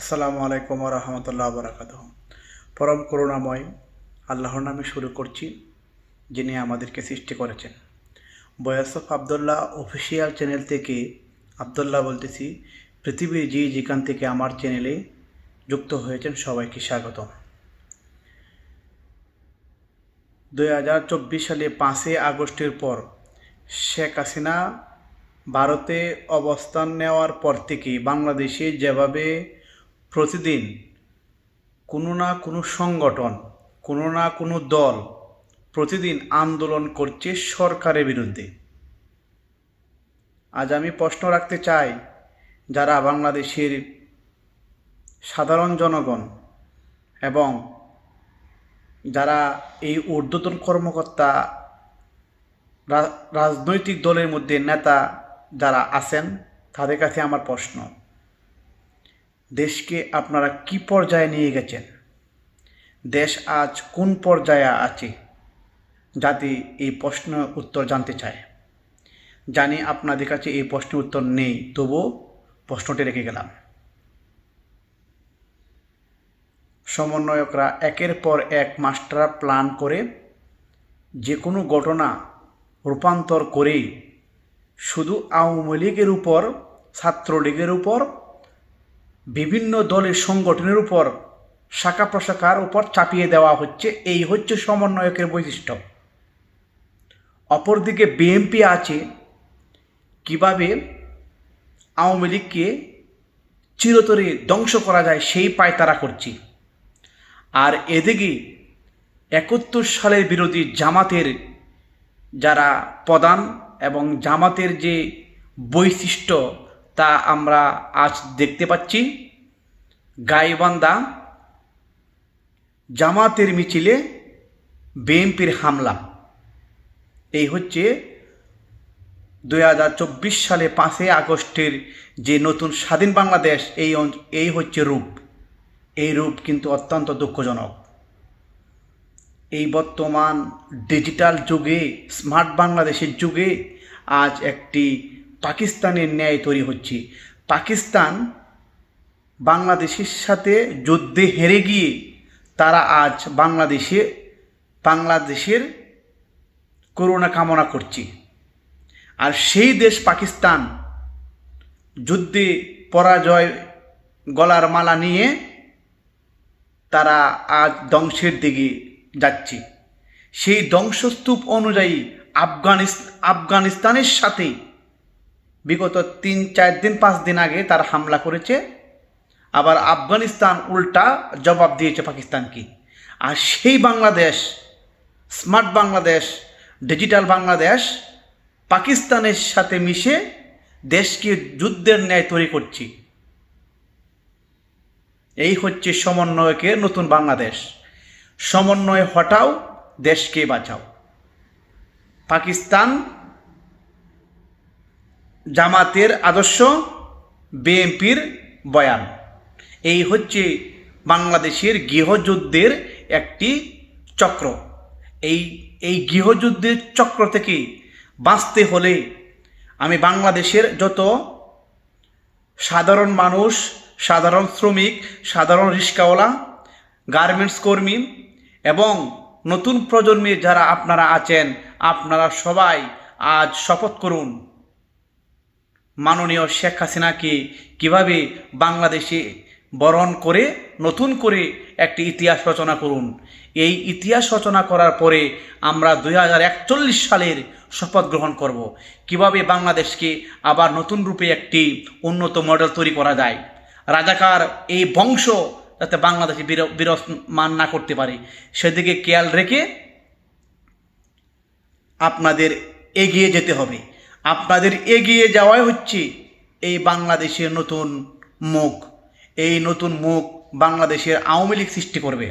আসসালামু আলাইকুম রহমতুল্লাহ বরাকাত পরম করুণাময় আল্লাহর নামে শুরু করছি, যিনি আমাদেরকে সৃষ্টি করেছেন। বয়স অফ আবদুল্লাহ অফিসিয়াল চ্যানেল থেকে আবদুল্লাহ বলতেছি, পৃথিবীর যে যেখান থেকে আমার চ্যানেলে যুক্ত হয়েছেন, সবাইকে স্বাগত দুই হাজার চব্বিশ সালে পাঁচই আগস্টের পর শেখ হাসিনা ভারতে অবস্থান নেওয়ার পর থেকে বাংলাদেশে যেভাবে প্রতিদিন কোনো না কোনো সংগঠন, কোনো না কোনো দল প্রতিদিন আন্দোলন করছে সরকারের বিরুদ্ধে। আজ আমি প্রশ্ন রাখতে চাই, যারা বাংলাদেশের সাধারণ জনগণ এবং যারা এই ঊর্ধ্বতন কর্মকর্তা রাজনৈতিক দলের মধ্যে নেতা যারা আছেন, তাদের কাছে আমার প্রশ্ন। দেশকে আপনারা কি পর্যায়ে নিয়ে গেছেন? দেশ আজ কোন পর্যায়ে আছে? জাতি এই প্রশ্ন উত্তর জানতে চায়। জানি আপনাদের কাছে এই প্রশ্নের উত্তর নেই, তবুও প্রশ্নটি রেখে গেলাম। সমন্বয়করা একের পর এক মাস্টার প্ল্যান করে যে কোনো ঘটনা রূপান্তর করেই শুধু আওয়ামী লীগের উপর, ছাত্রলীগের উপর বিভিন্ন দলের সংগঠনের উপর শাখা প্রশাখার উপর চাপিয়ে দেওয়া হচ্ছে, এই হচ্ছে সমন্বয়কের বৈশিষ্ট্য। অপরদিকে বিএনপি আছে, কীভাবে আওয়ামী লীগকে চিরতরে ধ্বংস করা যায় সেই পায়তারা করছি। আর এদিকে একাত্তর সালের বিরোধী জামাতের যারা প্রধান এবং জামাতের যে বৈশিষ্ট্য তা আমরা আজ দেখতে পাচ্ছি। গাইবান্ধা জামাতের মিছিলে বিএনপির হামলা। এই হচ্ছে দুই হাজার চব্বিশ সালে পাঁচই আগস্টের যে নতুন স্বাধীন বাংলাদেশ, এই এই হচ্ছে রূপ। এই রূপ কিন্তু অত্যন্ত দুঃখজনক। এই বর্তমান ডিজিটাল যুগে, স্মার্ট বাংলাদেশের যুগে আজ একটি পাকিস্তানের ন্যায় তৈরি হচ্ছে। পাকিস্তান বাংলাদেশের সাথে যুদ্ধে হেরে গিয়ে তারা আজ বাংলাদেশে, বাংলাদেশের করুণা কামনা করছে। আর সেই দেশ পাকিস্তান যুদ্ধে পরাজয় গলার মালা নিয়ে তারা আজ ধ্বংসের দিকে যাচ্ছে। সেই ধ্বংসস্তূপ অনুযায়ী আফগানিস, আফগানিস্তানের সাথে বিগত তিন, চার দিন, পাঁচ দিন আগে তার হামলা করেছে। আবার আফগানিস্তান উল্টা জবাব দিয়েছে পাকিস্তানকে। আর সেই বাংলাদেশ, স্মার্ট বাংলাদেশ, ডিজিটাল বাংলাদেশ পাকিস্তানের সাথে মিশে দেশকে যুদ্ধের ন্যায় তৈরি করছি। এই হচ্ছে সমন্বয়কের নতুন বাংলাদেশ। সমন্বয় হটাও দেশকে বাঁচাও। পাকিস্তান জামাতের আদর্শ বিএনপির বয়ান। এই হচ্ছে বাংলাদেশের গৃহযুদ্ধের একটি চক্র। এই এই গৃহযুদ্ধের চক্র থেকে বাঁচতে হলে আমি বাংলাদেশের যত সাধারণ মানুষ, সাধারণ শ্রমিক, সাধারণ রিক্সাওয়ালা গার্মেন্টস কর্মী এবং নতুন প্রজন্মে যারা আপনারা আছেন, আপনারা সবাই আজ শপথ করুন। মাননীয় শেখ হাসিনাকে কীভাবে বাংলাদেশে বরণ করে, নতুন করে একটি ইতিহাস রচনা করুন। এই ইতিহাস রচনা করার পরে আমরা দুই হাজার একচল্লিশ সালের শপথ গ্রহণ করব। কীভাবে বাংলাদেশকে আবার নতুন রূপে একটি উন্নত মডেল তৈরি করা যায়। রাজাকার এই বংশ যাতে বাংলাদেশে বির- বিরাজমান না করতে পারে, সেদিকে খেয়াল রেখে আপনাদের এগিয়ে যেতে হবে। আপনাদের এগিয়ে যাওয়াই হচ্ছে এই বাংলাদেশের নতুন মুখ। এই নতুন মুখ বাংলাদেশের আওয়ামী লীগ সৃষ্টি করবে।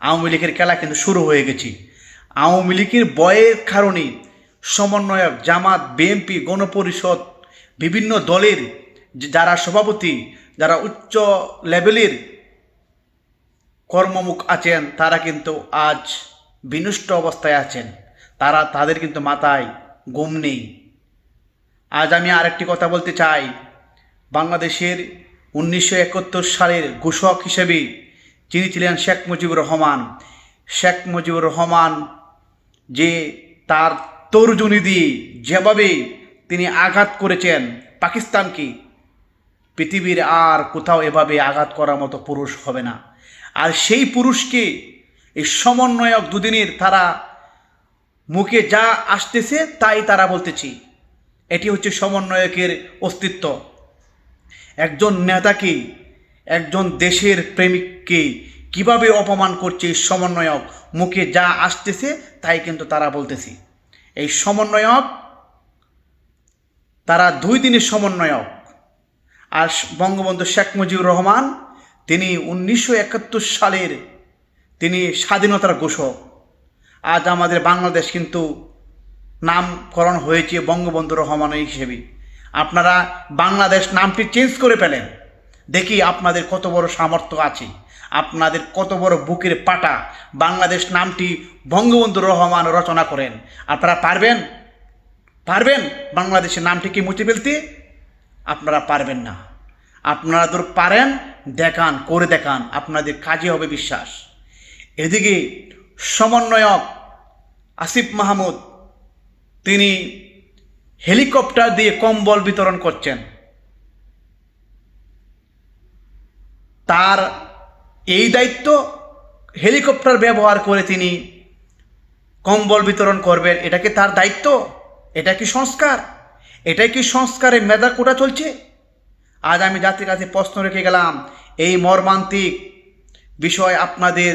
আওয়ামী লীগের খেলা কিন্তু শুরু হয়ে গেছে। আওয়ামী লীগের বয়ের কারণে সমন্বয়ক, জামাত, বিএনপি, গণপরিষদ, বিভিন্ন দলের যারা সভাপতি, যারা উচ্চ লেভেলের কর্মমুখ আছেন, তারা কিন্তু আজ বিনষ্ট অবস্থায় আছেন। তারা তাদের কিন্তু মাথায় ঘুম নেই। আজ আমি আরেকটি কথা বলতে চাই। বাংলাদেশের উনিশশো একাত্তর সালের ঘোষক হিসেবে যিনি ছিলেন শেখ মুজিবুর রহমান, শেখ মুজিবুর রহমান যে তার তর্জনী দিয়ে যেভাবে তিনি আঘাত করেছেন পাকিস্তানকে পৃথিবীর আর কোথাও এভাবে আঘাত করার মতো পুরুষ হবে না। আর সেই পুরুষকে এই সমন্বয়ক দুদিনের তারা মুখে যা আসতেছে তাই তারা বলতেছি। এটি হচ্ছে সমন্বয়কের অস্তিত্ব। একজন নেতাকে একজন দেশের প্রেমিককে কীভাবে অপমান করছে সমন্বয়ক? মুখে যা আসতেছে, তাই কিন্তু তারা বলতেছে। এই সমন্বয়ক, তারা দুই দিনের সমন্বয়ক। আর বঙ্গবন্ধু শেখ মুজিবুর রহমান, তিনি উনিশশো একাত্তর সালের তিনি স্বাধীনতার ঘোষক। আজ আমাদের বাংলাদেশ কিন্তু নামকরণ হয়েছে বঙ্গবন্ধু রহমান হিসেবে। আপনারা বাংলাদেশ নামটি চেঞ্জ করে ফেলেন। দেখি আপনাদের কত বড় সামর্থ্য আছে। আপনাদের কত বড় বুকের পাটা বাংলাদেশ নামটি বঙ্গবন্ধু রহমান রচনা করেন। আপনারা পারবেন? পারবেন? বাংলাদেশের নামটি কি মুছে ফেলতে? আপনারা পারবেন না। আপনারা তো পারেন, দেখান, করে দেখান। আপনাদের কাজে হবে বিশ্বাস। এদিকে সমন্বয়ক আসিফ মাহমুদ তিনি হেলিকপ্টার দিয়ে কম্বল বিতরণ করছেন। তার এই দায়িত্ব হেলিকপ্টার ব্যবহার করে তিনি কম্বল বিতরণ করবেন। এটা কি তার দায়িত্ব? এটা কি সংস্কার? এটাই কি সংস্কারের মেধা কোটা চলছে? আজ আমি জাতির কাছে প্রশ্ন রেখে গেলাম, এই মর্মান্তিক বিষয় আপনাদের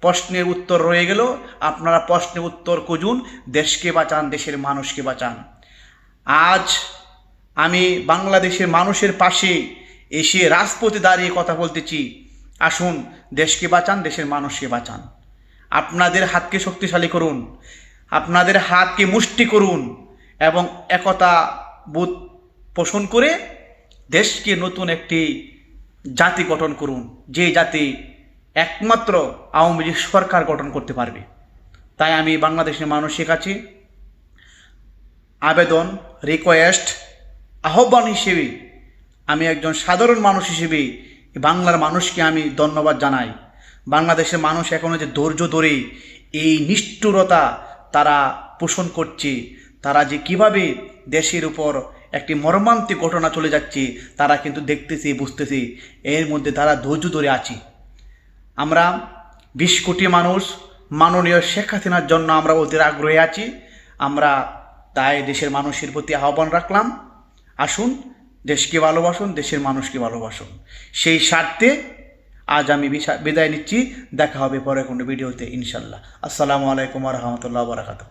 প্রশ্নের উত্তর রয়ে গেল। আপনারা প্রশ্নের উত্তর খুঁজুন। দেশকে বাঁচান, দেশের মানুষকে বাঁচান। আজ আমি বাংলাদেশের মানুষের পাশে এসে রাজপথে দাঁড়িয়ে কথা বলতেছি। আসুন, দেশকে বাঁচান, দেশের মানুষকে বাঁচান। আপনাদের হাতকে শক্তিশালী করুন। আপনাদের হাতকে মুষ্টি করুন এবং একতা বোধ পোষণ করে দেশকে নতুন একটি জাতি গঠন করুন। যে জাতি একমাত্র আওয়ামী লীগ সরকার গঠন করতে পারবে। তাই আমি বাংলাদেশের মানুষের কাছে আবেদন রিকোয়েস্ট আহ্বান হিসেবে আমি একজন সাধারণ মানুষ হিসেবে বাংলার মানুষকে আমি ধন্যবাদ জানাই। বাংলাদেশের মানুষ এখনও যে ধৈর্য ধরে এই নিষ্ঠুরতা তারা পোষণ করছে, তারা যে কীভাবে দেশের উপর একটি মর্মান্তিক ঘটনা চলে যাচ্ছে, তারা কিন্তু দেখতেছি, বুঝতেছি, এর মধ্যে তারা ধৈর্য ধরে আছে। আমরা বিশ কোটি মানুষ মাননীয় শেখ হাসিনার জন্য আমরা অতি আগ্রহী আছি। আমরা তাই দেশের মানুষের প্রতি আহ্বান রাখলাম। আসুন, দেশকে ভালোবাসুন, দেশের মানুষকে ভালোবাসুন। সেই স্বার্থে আজ আমি বিদায় নিচ্ছি। দেখা হবে পরে কোনো ভিডিওতে, ইনশাল্লাহ। আসসালামু আলাইকুম রহমতুল্লাহ বারাকাতুহ।